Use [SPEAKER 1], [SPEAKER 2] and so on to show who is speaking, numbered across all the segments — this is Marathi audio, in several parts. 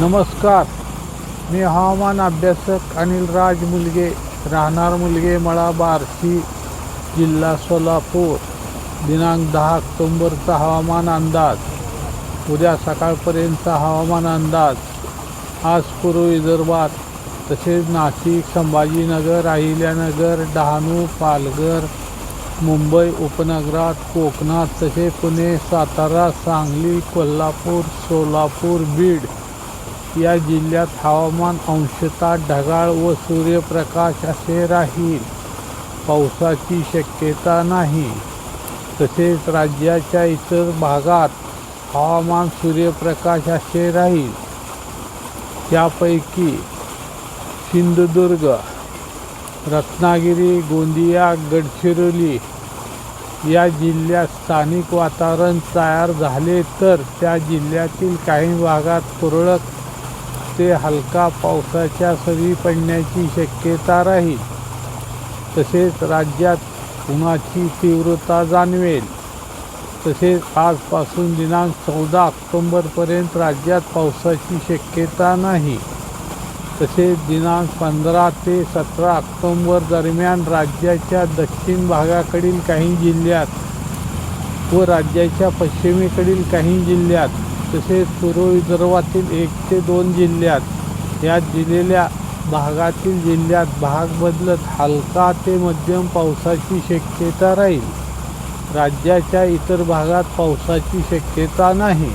[SPEAKER 1] नमस्कार. मी हवामान अभ्यासक अनिल राज मुलगे राहणार मुलगे मळा बार्शी जिल्हा सोलापूर. दिनांक दहा ऑक्टोंबरचा हवामान अंदाज. उद्या सकाळपर्यंतचा हवामान अंदाज. आज पूर्व विदर्भात तसेच नाशिक संभाजीनगर अहिल्यानगर डहाणू पालघर मुंबई उपनगरात कोकणात तसेच पुणे सातारा सांगली कोल्हापूर सोलापूर बीड या जिल्ह्यात हवामान अंशतः ढगाळ व सूर्यप्रकाश असे राहील. पावसाची शक्यता नाही. तसेच राज्याच्या इतर भागात हवामान सूर्यप्रकाश असे राहील. त्यापैकी सिंधुदुर्ग रत्नागिरी गोंदिया गडचिरोली या जिल्ह्यात स्थानिक वातावरण तयार झाले तर त्या जिल्ह्यातील काही भागात तुरळक ते हलका पावसाच्या सरी पडण्याची शक्यता राहील. तसेच राज्यात उन्हाची तीव्रता जाणवेल. तसेच आजपासून दिनांक चौदा ऑक्टोंबरपर्यंत राज्यात पावसाची शक्यता नाही. तसेच दिनांक पंधरा ते सतरा ऑक्टोंबर दरम्यान राज्याच्या दक्षिण भागाकडील काही जिल्ह्यात व राज्याच्या पश्चिमेकडील काही जिल्ह्यात तसेच पूर्व विदर्भातील एक ते दोन जिल्ह्यात या दिलेल्या भागातील जिल्ह्यात भाग बदलत हलका ते मध्यम पावसाची शक्यता राहील. राज्याच्या इतर भागात पावसाची शक्यता नाही.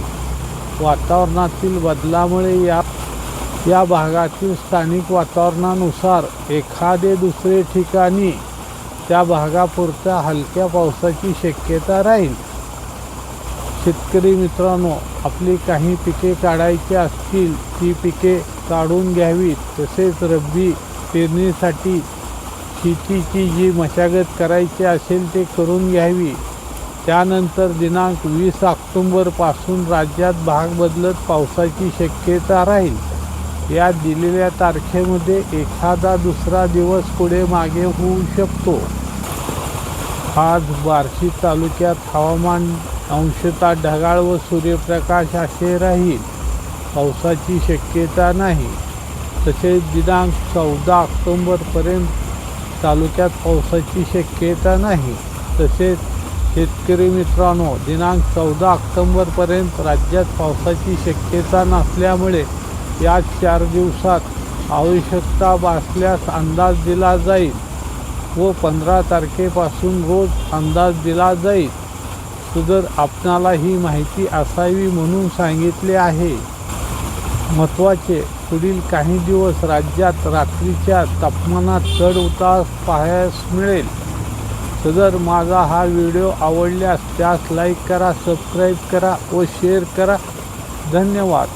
[SPEAKER 1] वातावरणातील बदलामुळे या या भागातील स्थानिक वातावरणानुसार एखादे दुसरे ठिकाणी त्या भागापुरता हलक्या पावसाची शक्यता राहील. शेतकरी मित्रांनो आपली काही पिके काढायची असतील ती पिके काढून घ्यावीत. तसेच रब्बी पेरणीसाठी शेतीची जी मशागत करायची असेल ते करून घ्यावी. त्यानंतर दिनांक वीस ऑक्टोंबरपासून राज्यात भाग बदलत पावसाची शक्यता राहील. या दिलेल्या तारखेमध्ये एखादा दुसरा दिवस पुढे मागे होऊ शकतो. आज बार्शी तालुक्यात हवामान अंशतः ढगाळ व सूर्यप्रकाश असे राहील. पावसाची शक्यता नाही. तसेच दिनांक चौदा ऑक्टोंबरपर्यंत तालुक्यात पावसाची शक्यता नाही. तसेच शेतकरी मित्रांनो दिनांक चौदा ऑक्टोंबरपर्यंत राज्यात पावसाची शक्यता नसल्यामुळे या चार दिवसात आवश्यकता भासल्यास अंदाज दिला जाईल व पंधरा तारखेपासून रोज अंदाज दिला जाईल. सदर आपणाला ही माहिती असावी म्हणून सांगितले आहे. महत्त्वाचे पुढील काही दिवस राज्यात रात्रीच्या तापमानात चढ उतार पाहायस मिळेल. सदर माझा हा व्हिडिओ आवडल्यास त्यास लाईक करा सबस्क्राईब करा व शेअर करा. धन्यवाद.